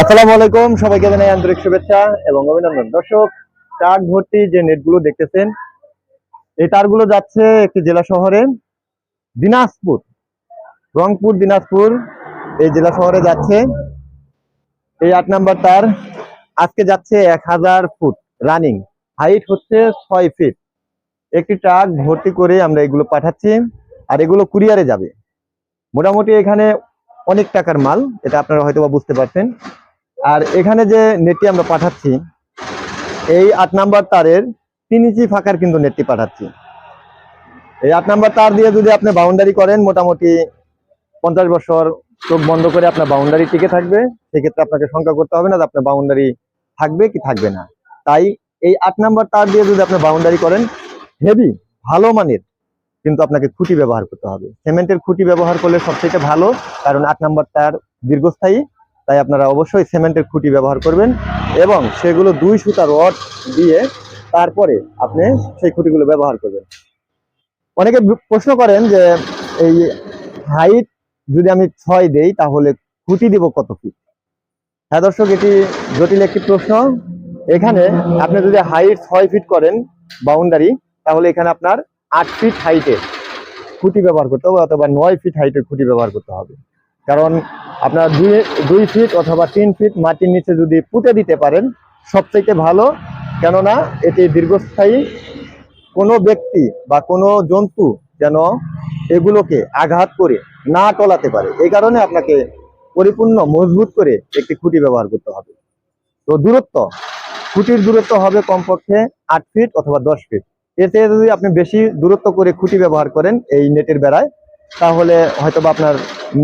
আসসালামু আলাইকুম, সবাইকে জানাই আন্তরিক শুভেচ্ছা এবং অভিনন্দন। দর্শক ট্রাক ভর্তি যে নেটগুলো দেখতেছেন, এই তারগুলো যাচ্ছে একটি জেলা শহরে, দিনাজপুর, রংপুর, দিনাজপুর, এই জেলা শহরে যাচ্ছে। এই আট নাম্বার তার, আজকে যাচ্ছে এক হাজার ফুট রানিং। হাইট হচ্ছে ছয় ফিট। একটি ট্রাক ভর্তি করে আমরা এগুলো পাঠাচ্ছি, আর এগুলো কুরিয়ারে যাবে। মোটামুটি এখানে অনেক টাকার মাল, এটা আপনারা হয়তো বুঝতে পারছেন। আর এখানে যে নেটটি আমরা পাঠাচ্ছি, এই আট নাম্বার তারের তিন ইঞ্চি ফাঁকার কিন্তু নেটটি পাঠাচ্ছি। এই আট নাম্বার তার দিয়ে যদি আপনি বাউন্ডারি করেন, মোটামুটি পঞ্চাশ বছর চোখ বন্ধ করে আপনার বাউন্ডারি টিকে থাকবে। সেক্ষেত্রে আপনাকে শঙ্কা করতে হবে না যে আপনার বাউন্ডারি থাকবে কি থাকবে না। তাই এই আট নাম্বার তার দিয়ে যদি আপনি বাউন্ডারি করেন হেভি ভালো মানের কিন্তু আপনাকে খুঁটি ব্যবহার করতে হবে। সিমেন্টের খুঁটি ব্যবহার করলে সবথেকে ভালো, কারণ আট নাম্বার তার দীর্ঘস্থায়ী। তাই আপনারা অবশ্যই সিমেন্টের খুঁটি ব্যবহার করবেন এবং সেগুলো দুই সুতা রড দিয়ে তারপরে আপনি সেই খুঁটিগুলো ব্যবহার করবেন। অনেকে প্রশ্ন করেন যে এই হাইট যদি আমি ছয় দেই তাহলে খুঁটি দিব কত ফিট হ্যাঁ দর্শক, এটি জটিল একটি প্রশ্ন। এখানে আপনি যদি হাইট ছয় ফিট করেন বাউন্ডারি তাহলে এখানে আপনার আট ফিট হাইটের খুঁটি ব্যবহার করতে হবে অথবা নয় ফিট হাইটের খুঁটি ব্যবহার করতে হবে। কারণ আপনার দুই দুই ফিট অথবা তিন ফিট মাটির নিচে যদি পুঁতে দিতে পারেন সবথেকে ভালো, কেননা এটি দীর্ঘস্থায়ী কোনো ব্যক্তি বা কোনো জন্তু যেন এগুলোকে আঘাত করে না টলাতে পারে। এই কারণে আপনাকে পরিপূর্ণ, মজবুত করে একটি খুঁটি ব্যবহার করতে হবে। তো দূরত্ব, খুঁটির দূরত্ব হবে কমপক্ষে আট ফিট অথবা দশ ফিট এতে যদি আপনি বেশি দূরত্ব করে খুঁটি ব্যবহার করেন এই নেটের বেড়ায় তাহলে হয়তো বা আপনার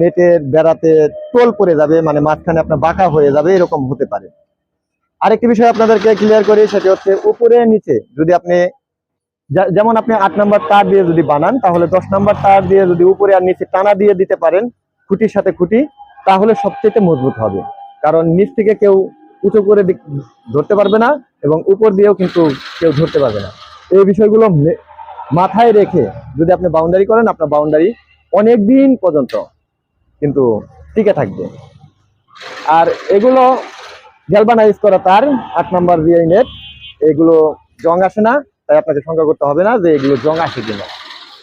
নেটের বেড়াতে টোল পড়ে যাবে মানে মাঝখানে আপনার বাঁকা হয়ে যাবে, এরকম হতে পারে। আরেকটি বিষয় আপনাদেরকে ক্লিয়ার করি, সেটি হচ্ছে উপরে নিচে, যদি আপনি যেমন আপনি আট নাম্বার তার দিয়ে যদি বানান, তাহলে দশ নাম্বার তার দিয়ে যদি উপরে আর নিচে টানা দিয়ে দিতে পারেন, খুঁটির সাথে খুঁটি, তাহলে সবচেয়ে মজবুত হবে। কারণ নিচ থেকে কেউ উঁচু করে ধরতে পারবে না, এবং উপর দিয়েও কিন্তু কেউ ধরতে পারবে না। এই বিষয়গুলো মাথায় রেখে যদি আপনি বাউন্ডারি করেন, আপনার বাউন্ডারি অনেক দিন পর্যন্ত কিন্তু টিকে থাকবে। আর এগুলো গ্যালবানাইজ করা তার আট নম্বর ভিআই নেট। এগুলো জং আসে না, তাই আপনাকে শঙ্কা করতে হবে না যে এগুলো জং আসে কিনা।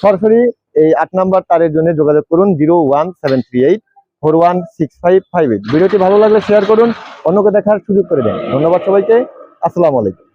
সরাসরি এই আট নম্বর তারের জন্য যোগাযোগ করুন zero one seven three eight four one six five five eight. ভিডিওটি ভালো লাগলে শেয়ার করুন, অন্যকে দেখার সুযোগ করে দেন। ধন্যবাদ সবাইকে, আসসালামু আলাইকুম।